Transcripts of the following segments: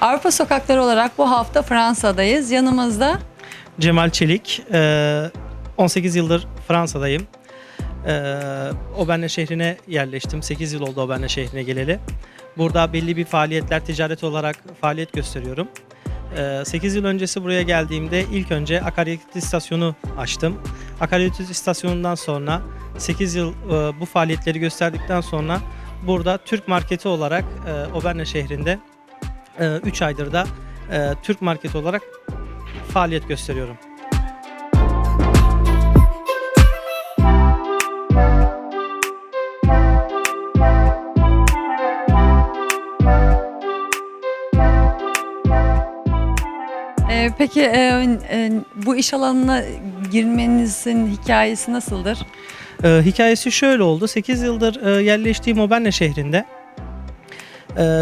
Avrupa Sokakları olarak bu hafta Fransa'dayız. Yanımızda Cemal Çelik. Ee, 18 yıldır Fransa'dayım. Ee, Auvergne şehrine yerleştim. 8 yıl oldu Auvergne şehrine geleli. Burada belli bir faaliyetler, ticaret olarak faaliyet gösteriyorum. 8 yıl öncesi buraya geldiğimde ilk önce akaryakıt istasyonu açtım. Akaryakıt istasyonundan sonra 8 yıl e, bu faaliyetleri gösterdikten sonra burada Türk marketi olarak e, şehrinde 3 aydır da e, Türk marketi olarak faaliyet gösteriyorum. Ee, peki e, e, bu iş alanına girmenizin hikayesi nasıldır? Ee, hikayesi şöyle oldu. 8 yıldır e, yerleştiğim Auvergne şehrinde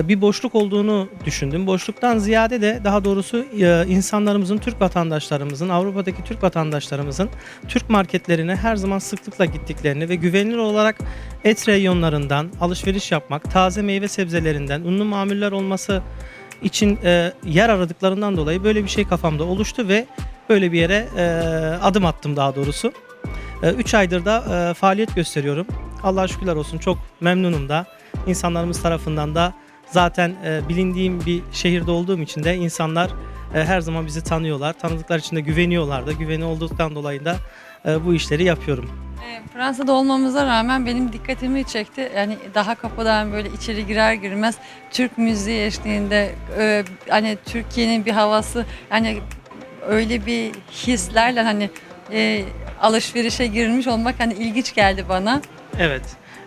bir boşluk olduğunu düşündüm. Boşluktan ziyade de daha doğrusu e, insanlarımızın, Türk vatandaşlarımızın, Avrupa'daki Türk vatandaşlarımızın Türk marketlerine her zaman sıklıkla gittiklerini ve güvenilir olarak et reyonlarından alışveriş yapmak, taze meyve sebzelerinden, unlu mamuller olması için e, yer aradıklarından dolayı böyle bir şey kafamda oluştu ve böyle bir yere e, adım attım daha doğrusu. 3 aydır da faaliyet gösteriyorum. Allah'a şükürler olsun çok memnunum da. İnsanlarımız tarafından da zaten e, bilindiğim bir şehirde olduğum için de insanlar e, her zaman bizi tanıyorlar. Tanıdıkları için de güveniyorlar da. Güveni olduktan dolayı da e, bu işleri yapıyorum. Ee, Fransa'da olmamıza rağmen benim dikkatimi çekti. Yani daha kapıdan böyle içeri girer girmez Türk müziği eşliğinde e, hani Türkiye'nin bir havası yani öyle bir hislerle hani e, alışverişe girmiş olmak hani ilginç geldi bana. Evet.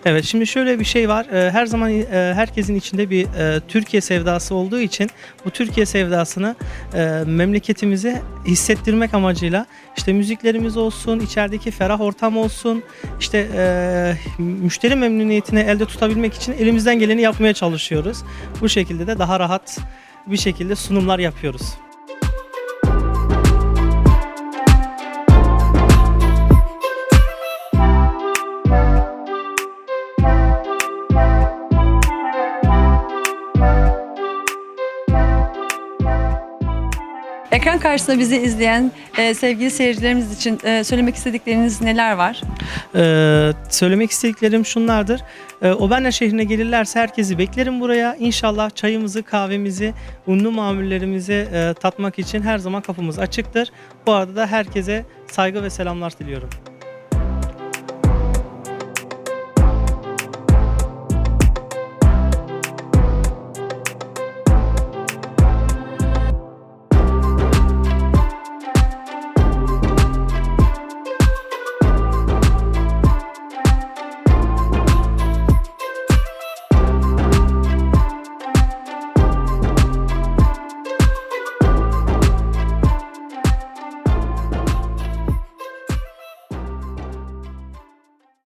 Evet şimdi şöyle bir şey var. Ee, Her zaman e, herkesin içinde bir e, Türkiye sevdası olduğu için bu Türkiye sevdasını e, memleketimize hissettirmek amacıyla işte müziklerimiz olsun, içerideki ferah ortam olsun, işte müşteri memnuniyetini elde tutabilmek için elimizden geleni yapmaya çalışıyoruz. Bu şekilde de daha rahat bir şekilde sunumlar yapıyoruz. Ekran karşısında bizi izleyen e, sevgili seyircilerimiz için e, söylemek istedikleriniz neler var? Ee, söylemek istediklerim şunlardır. Ee, Auvergne şehrine gelirlerse herkesi beklerim buraya. İnşallah çayımızı, kahvemizi, unlu mamullerimizi e, tatmak için her zaman kapımız açıktır. Bu arada da herkese saygı ve selamlar diliyorum.